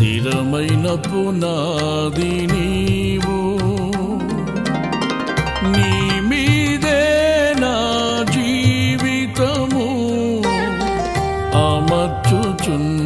స్థిరమైన పునాది నీవు. నీ మీదే నా జీవితము. అమర్చుచున్న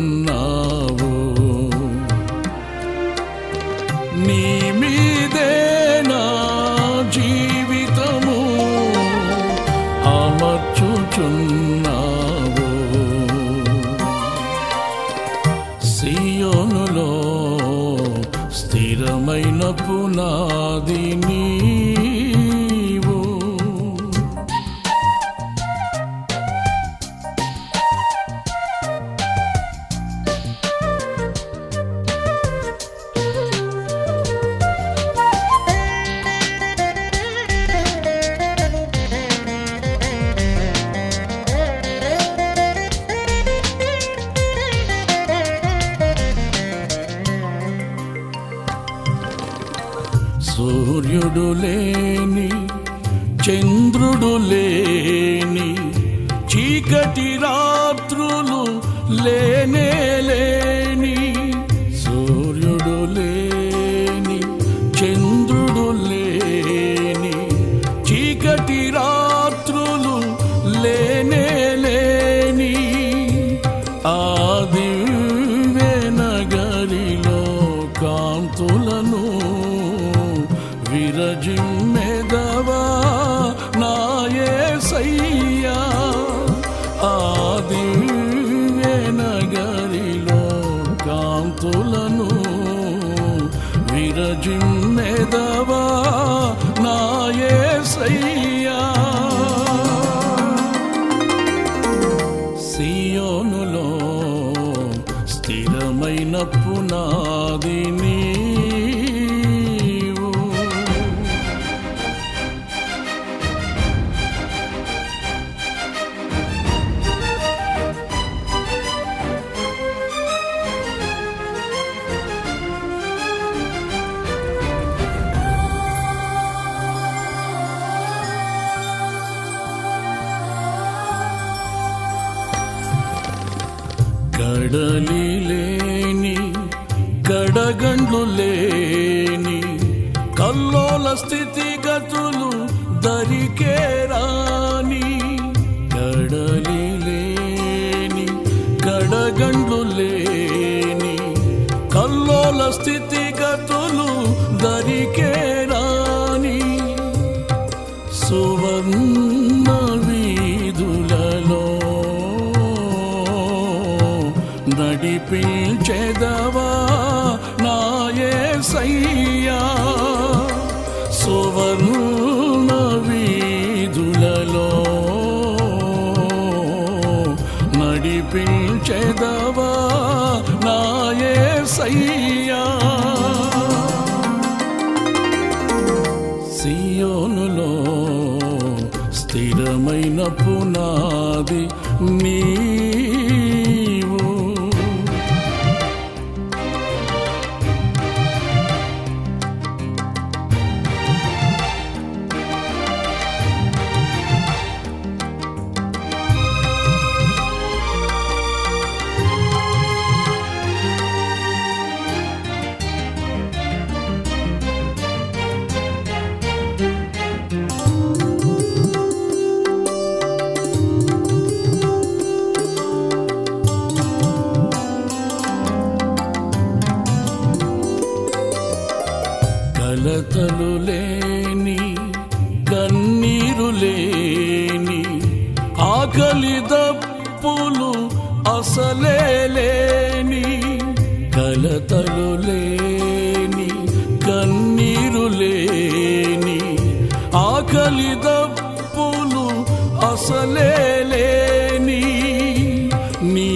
స్థిరమైన సూర్యుడు లేని చంద్రుడు లేని చీకటి రాత్రులు లేనే లేని సూర్యుడు లేని చంద్రుడు virajim కడలి లేని కడగండ్లు లేని కల్లోల స్థితిగతులు దరికే నడిపించెదవా నాయే సయ్యా సువర్ణ వీధులలో నడిపించెదవా? నాయే సయ్యా సియోనులో స్థిరమైన పునాది నీ అసలే లేని కలతలు లేని కన్నీరు లేని ఆకలి దప్పులు అసలే లేని నీ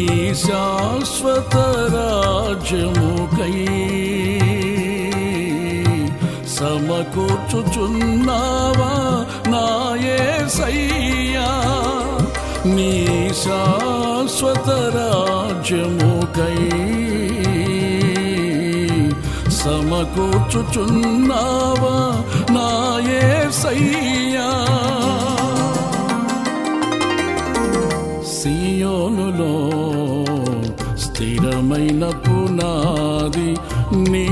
శాశ్వత రాజ్యముకై సమకూర్చుచున్నావా నాయే సయ్యా. నీ శాశ్వత రాజ్యముకై సమకూర్చుచున్నావా నాయే సయ్యా. సీయోనులో స్థిరమైన పునాది నీ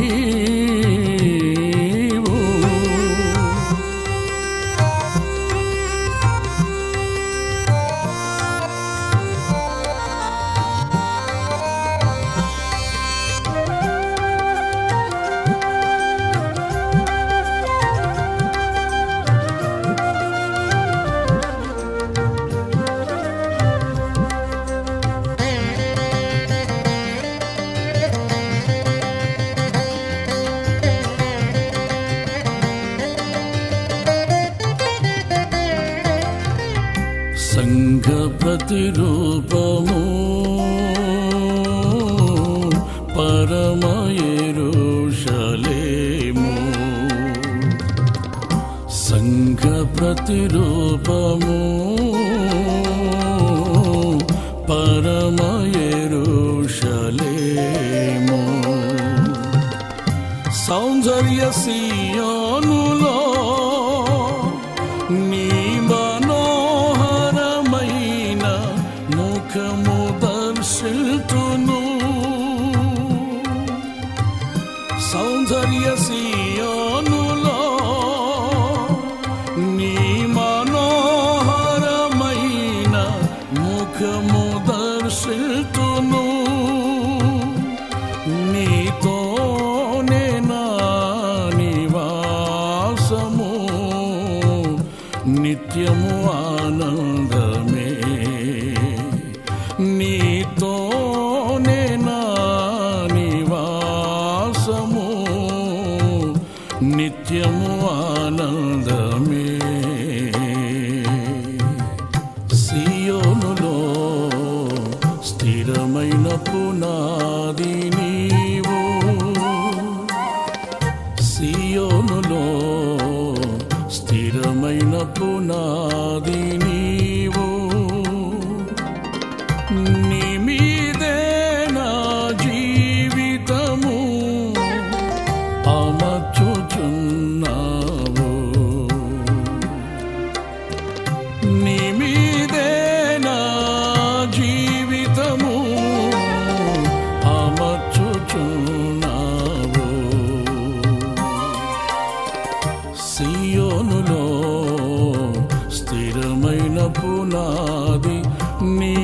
శక్తి రూపము పరమయేరుషలేము. సంఘ ప్రతిరూపము. పరమయరు శలేము సౌందర్య సియోనులో నిత్యము ఆన నిజమైన పునాది నీవు. పునాది నీ